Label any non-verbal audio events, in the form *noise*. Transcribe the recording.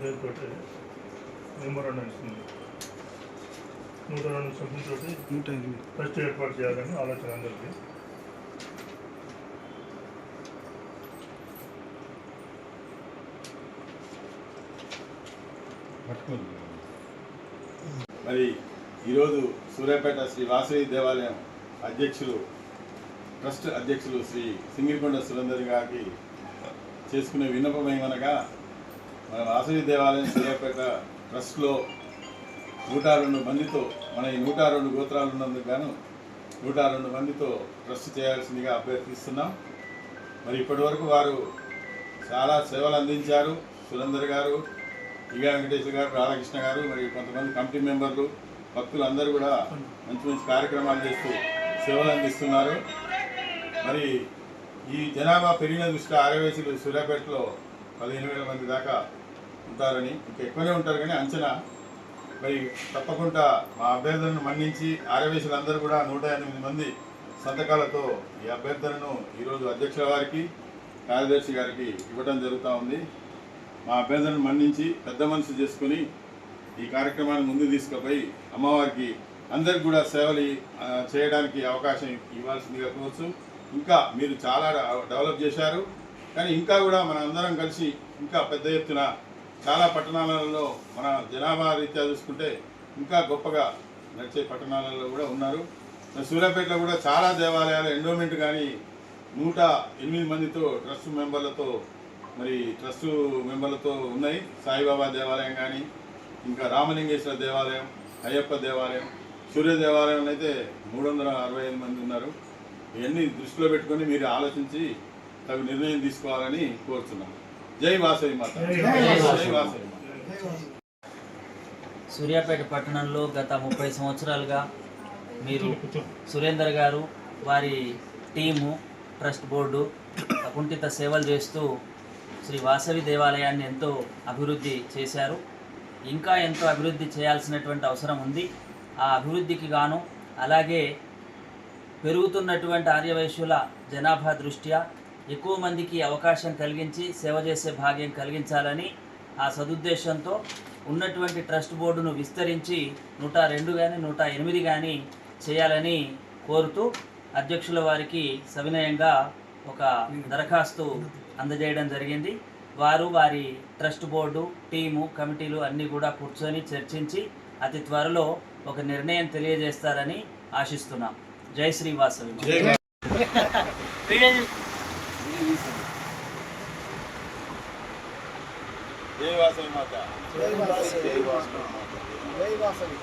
పేరుతోటి మెమోరాండం ఇస్తుంది. నూట రెండు ఎనిమిది. ఫస్ట్ ఏర్పాటు చేయాలని ఆలోచన అందరికీ. మరి ఈరోజు సూర్యాపేట శ్రీ వాసవి దేవాలయం అధ్యక్షులు ట్రస్ట్ అధ్యక్షులు శ్రీ సింగిరికొండ సురేందర్ గారికి చేసుకునే విన్నపం ఏమనగా మన వాసవి దేవాలయం సూర్యాపేట ట్రస్ట్లో నూట రెండు మందితో మన ఈ నూట రెండు గోత్రాలు ఉన్నందుకు గాను నూట రెండు మందితో ట్రస్ట్ చేయాల్సిందిగా అభ్యర్థిస్తున్నాం. మరి ఇప్పటివరకు వారు చాలా సేవలు అందించారు. సురేందర్ గారు ఇగా వెంకటేశ్వర గారు రాధాకృష్ణ గారు మరి కొంతమంది కమిటీ మెంబర్లు భక్తులు అందరూ కూడా మంచి మంచి కార్యక్రమాలు చేస్తూ సేవలు అందిస్తున్నారు. మరి ఈ జనాభా పెరిగిన దృష్ట్యా ఆరవేసులు సూర్యాపేటలో పదిహేను వేల మంది దాకా ఉంటారని ఇంకా ఎక్కువనే ఉంటారు కానీ అంచనా. మరి తప్పకుండా మా అభ్యర్థనను మన్నించి ఆరవేశులందరూ కూడా నూట ఎనిమిది మంది సంతకాలతో ఈ అభ్యర్థనను ఈరోజు అధ్యక్షుల వారికి కార్యదర్శి గారికి ఇవ్వడం జరుగుతూ ఉంది. మా అభ్యర్థనను మన్నించి పెద్ద మనసు చేసుకుని ఈ కార్యక్రమాన్ని ముందు తీసుకుపోయి అమ్మవారికి అందరికి కూడా సేవలు చేయడానికి అవకాశం ఇవ్వాల్సిందిగా కోరుచు. ఇంకా మీరు చాలా డెవలప్ చేశారు. కానీ ఇంకా కూడా మన అందరం కలిసి ఇంకా పెద్ద ఎత్తున చాలా పట్టణాలలో మన జనాభా రీత్యా చూసుకుంటే ఇంకా గొప్పగా నడిచే పట్టణాలలో కూడా ఉన్నారు. సూర్యాపేటలో కూడా చాలా దేవాలయాలు ఎండోమెంట్ కానీ నూట ఎనిమిది మందితో ట్రస్ట్ మెంబర్లతో మరి ట్రస్ట్ మెంబర్లతో ఉన్నాయి. సాయిబాబా దేవాలయం కానీ ఇంకా రామలింగేశ్వర దేవాలయం అయ్యప్ప దేవాలయం సూర్య దేవాలయంలో అయితే మూడు వందల అరవై ఐదు మంది ఉన్నారు. ఇవన్నీ దృష్టిలో పెట్టుకొని మీరు ఆలోచించి తగు నిర్ణయం తీసుకోవాలని కోరుతున్నాం. జై వాసవి మాత. జై వాసవి. మాత సూర్యాపేట పట్టణంలో గత ముప్పై సంవత్సరాలుగా మీరు సురేందర్ గారు వారి టీము ట్రస్ట్ బోర్డు అకుంఠిత సేవలు చేస్తూ శ్రీ వాసవి దేవాలయాన్ని ఎంతో అభివృద్ధి చేశారు. ఇంకా ఎంతో అభివృద్ధి చేయాల్సినటువంటి అవసరం ఉంది. ఆ అభివృద్ధికి గాను అలాగే పెరుగుతున్నటువంటి ఆర్యవైశ్యుల జనాభా దృష్ట్యా ఎక్కువ మందికి అవకాశం కలిగించి సేవ చేసే భాగ్యం కలిగించాలని ఆ సదుద్దేశంతో ఉన్నటువంటి ట్రస్ట్ బోర్డును విస్తరించి నూట రెండు కానీ నూట ఎనిమిది కానీ చేయాలని కోరుతూ అధ్యక్షుల వారికి సవినయంగా ఒక దరఖాస్తు అందజేయడం జరిగింది. వారు వారి ట్రస్ట్ బోర్డు టీము కమిటీలు అన్నీ కూడా కూర్చొని చర్చించి అతి త్వరలో ఒక నిర్ణయం తెలియజేస్తారని ఆశిస్తున్నాం. జై శ్రీవాసవి. *laughs* జై జై వాసవి మాత జై వాసవి. జై వాసవి మాత జై వాసవి